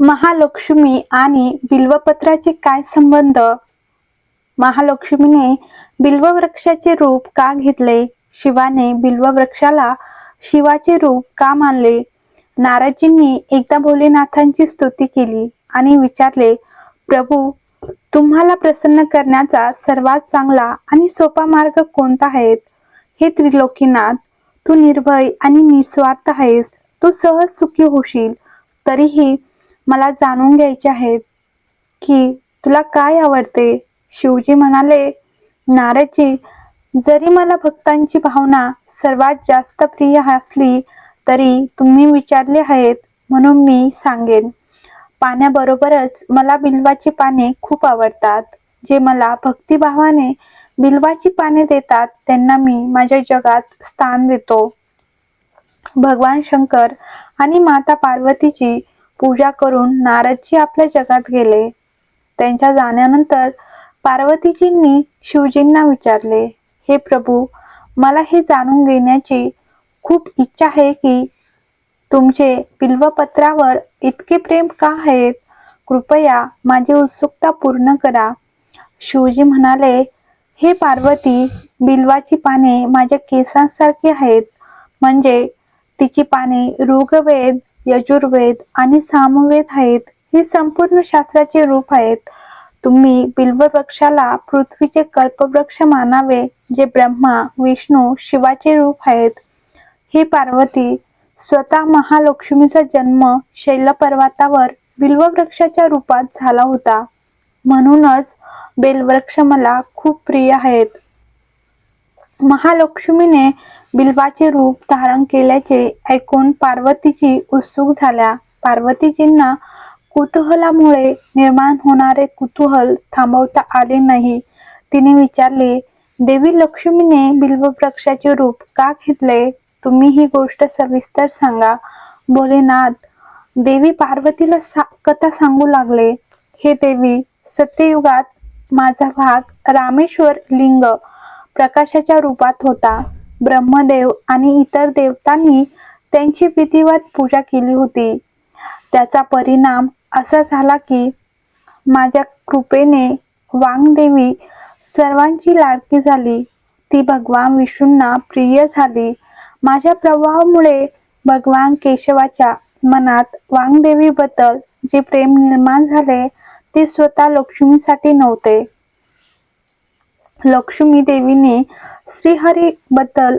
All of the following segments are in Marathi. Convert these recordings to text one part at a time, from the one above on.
महालक्ष्मी आणि बिल्वपत्राचे काय संबंध? महालक्ष्मीने बिल्ववृक्षाचे रूप का घेतले? शिवाने बिल्ववृक्षाला शिवाचे रूप का मानले? नाराजींनी एकदा भोलेनाथांची स्तुती केली आणि विचारले प्रभू तुम्हाला प्रसन्न करण्याचा सर्वात चांगला आणि सोपा मार्ग कोणता आहे हे त्रिलोकीनाथ तू निर्भय आणि निस्वार्थ आहेस. तू सहज सुखी होशील. तरीही मला जाणून घ्यायचे आहेत की तुला काय आवडते? शिवजी म्हणाले नारदजी जरी मला भक्तांची भावना सर्वात जास्त प्रिय असली तरी तुम्ही विचारले आहेत म्हणून मी सांगेन. पाण्याबरोबरच मला बिल्वाची पाने खूप आवडतात. जे मला भक्तिभावाने बिल्वाची पाने देतात त्यांना मी माझ्या जगात स्थान देतो. भगवान शंकर आणि माता पार्वतीची पूजा करून नारदजी आपल्या जगात गेले. त्यांच्या जाण्यानंतर पार्वतीजींनी शिवजींना विचारले हे प्रभू मला हे जाणून घेण्याची खूप इच्छा आहे की तुमचे बिल्वपत्रावर इतके प्रेम का आहेत? कृपया माझी उत्सुकता पूर्ण करा. शिवजी म्हणाले हे पार्वती बिल्वाची पाने माझ्या केसांसारखी आहेत. म्हणजे तिची पाने ऋग्वेद यजुर्वेद आणि सामवेद आहेत ही संपूर्ण शास्त्राचे रूप आहेत. तुम्ही बिल्ववृक्षाला पृथ्वीचे कल्पवृक्ष मानावे जे ब्रह्मा विष्णू शिवाचे रूप आहेत. ही पार्वती स्वतः महालक्ष्मीचा जन्म शैल शैलपर्वतावर बिल्ववृक्षाच्या रूपात झाला होता. म्हणूनच बेलवृक्ष मला खूप प्रिय आहेत. महालक्ष्मीने बिल्वाचे रूप धारण केल्याचे ऐकून पार्वतीची उत्सुक झाल्या. पार्वतीजींना कुतूहलामुळे निर्माण होणारे कुतूहल थांबवता आले नाही. तिने विचारले देवी लक्ष्मीने बिल्ववृक्षाचे रूप का घेतले? तुम्ही ही गोष्ट सविस्तर सांगा. भोलेनाथ देवी पार्वतीला सा कथा सांगू लागले. हे देवी सत्ययुगात माझा भाग रामेश्वर लिंग प्रकाशाच्या रूपात होता. ब्रह्मदेव आणि इतर देवतांनी त्यांची विधिवत पूजा केली होती. त्याचा परिणाम असा झाला की माझ्या कृपेने वांगदेवी सर्वांची लाडकी झाली. ती भगवान विष्णूंना प्रिय झाली. माझ्या प्रभावामुळे भगवान केशवाच्या मनात वांगदेवीबद्दल जे प्रेम निर्माण झाले ते स्वतः लक्ष्मीसाठी नव्हते. लक्ष्मी देवीने श्रीहरी बद्दल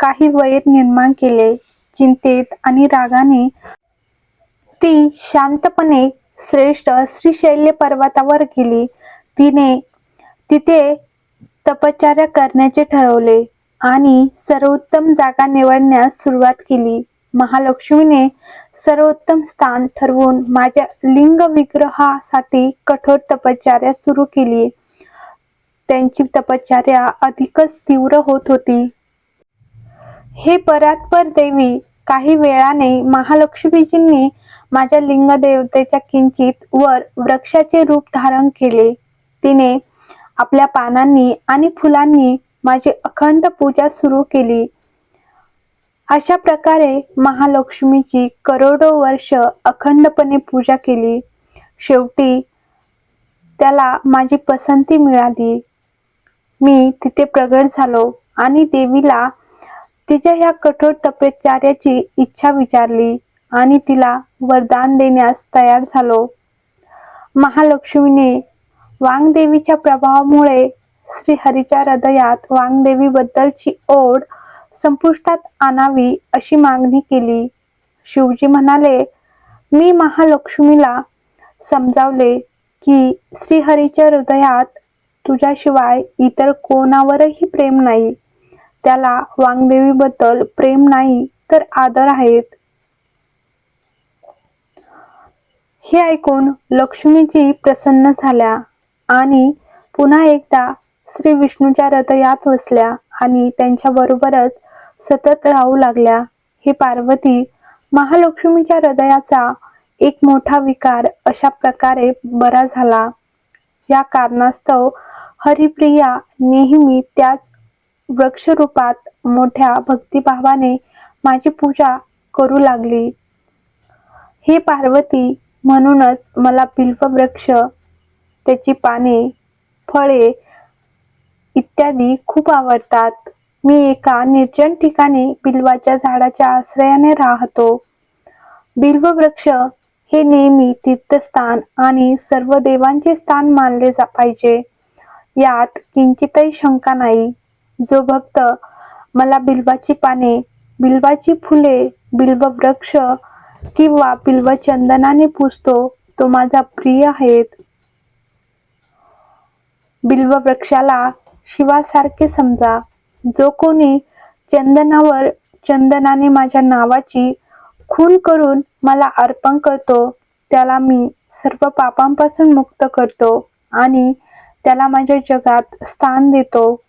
काही वैर निर्माण केले. चिंतेत आणि रागाने ती शांतपणे श्रेष्ठ श्रीशैल्य पर्वतावर गेली. तिने तिथे तपश्चर्या करण्याचे ठरवले आणि सर्वोत्तम जागा निवडण्यास सुरुवात केली. महालक्ष्मीने सर्वोत्तम स्थान ठरवून माझ्या लिंग विग्रहासाठी कठोर तपश्चर्या सुरू केली. त्यांची तपश्चर्या अधिकच तीव्र होत होती. हे परात्पर देवी काही वेळाने महालक्ष्मीजींनी माझ्या लिंग देवतेच्या किंचित वर वृक्षाचे रूप धारण केले. तिने आपल्या पानांनी आणि फुलांनी माझी अखंड पूजा सुरू केली. अशा प्रकारे महालक्ष्मीची करोडो वर्ष अखंडपणे पूजा केली. शेवटी त्याला माझी पसंती मिळाली. मी तिथे प्रगट झालो आणि देवीला तिच्या ह्या कठोर तपश्चर्याची इच्छा विचारली आणि तिला वरदान देण्यास तयार झालो. महालक्ष्मीने वांगदेवीच्या प्रभावामुळे श्रीहरीच्या हृदयात वांगदेवीबद्दलची ओढ संपुष्टात आणावी अशी मागणी केली. शिवजी म्हणाले मी महालक्ष्मीला समजावले की श्रीहरीच्या हृदयात तुझ्याशिवाय इतर कोणावरही प्रेम नाही. त्याला वांगदेवीबद्दल प्रेम नाही तर आदर आहेत. हे ऐकून लक्ष्मीजी प्रसन्न झाल्या आणि पुन्हा एकदा श्री विष्णूच्या रथयात वसल्या आणि त्यांच्या बरोबरच सतत राहू लागल्या. हे पार्वती महालक्ष्मीच्या हृदयाचा एक मोठा विकार अशा प्रकारे बरा झाला. या कारणास्तव हरिप्रिया नेहमी त्याच वृक्षरूपात मोठ्या भक्तिभावाने माझी पूजा करू लागली. हे पार्वती म्हणूनच मला बिल्ववृक्ष त्याची पाने फळे इत्यादी खूप आवडतात. मी एका निर्जन ठिकाणी बिल्वाच्या झाडाच्या आश्रयाने राहतो. बिल्ववृक्ष हे नेहमी तीर्थस्थान आणि सर्व देवांचे स्थान मानले जा पाहिजे. यात किंचितही शंका नाही. जो भक्त मला बिल्वाची पाने बिल्वाची फुले बिल्व वृक्ष किंवा बिल्वचंदनाने पुजतो तो माझा प्रिय आहेत. बिल्व वृक्षाला शिवासारखे समजा. जो कोणी चंदनावर चंदनाने माझ्या नावाची खून करून मला अर्पण करतो त्याला मी सर्व पापांपासून मुक्त करतो आणि त्याला माझ्या जगात स्थान देतो.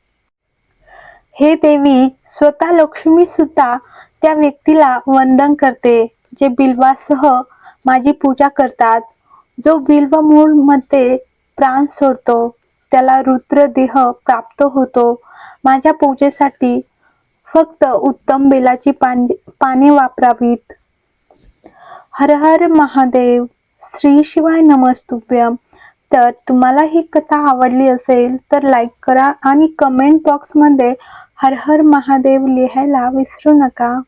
हे देवी स्वतः लक्ष्मी सुद्धा त्या व्यक्तीला वंदन करते जे बिल्वासह माझी पूजा करतात. जो बिल्व मूळमध्ये प्राण सोडतो त्याला रुद्रदेह प्राप्त होतो. माझ्या पूजेसाठी फक्त उत्तम बेलाची पान पाने वापरावीत. हर हर महादेव श्री शिवाय नमस्तुभ्यम. तर तुम्हाला ही कथा आवडली असेल तर लाईक करा आणि कमेंट बॉक्समध्ये हर हर महादेव लिहायला विसरू नका.